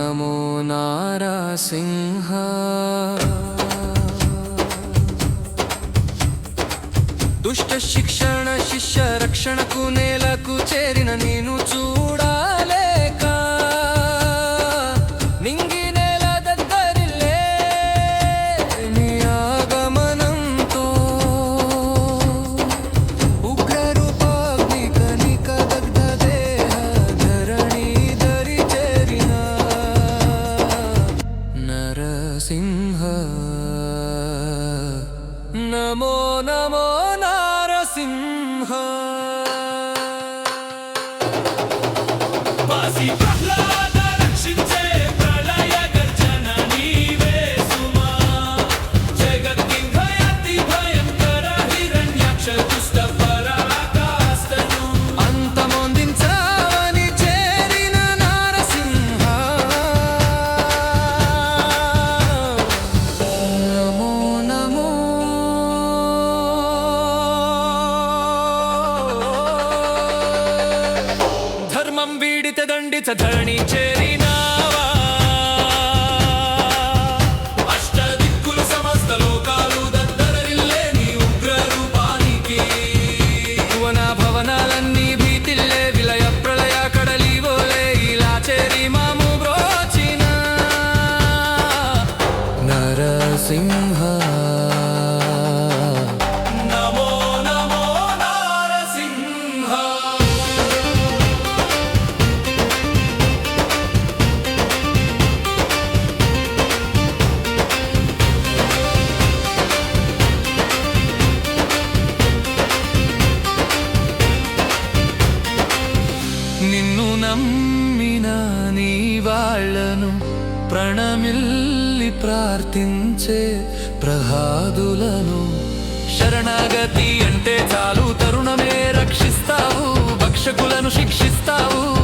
नमो సింహ దుష్ట శిక్షణ శిష్య రక్షణకు నేలకు చేరిన నేను చూడా నరసింహ నమో నమో నరసింహ బాసి ప్రహ్లాద రక్షించే धरणीचे रीन నమ్మిన నీ వాళ్ళను ప్రణమిల్లి ప్రార్థించే ప్రహాదులను. శరణాగతి అంటే చాలు తరుణమే రక్షిస్తావు భక్షకులను శిక్షిస్తావు.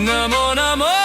Namo Namo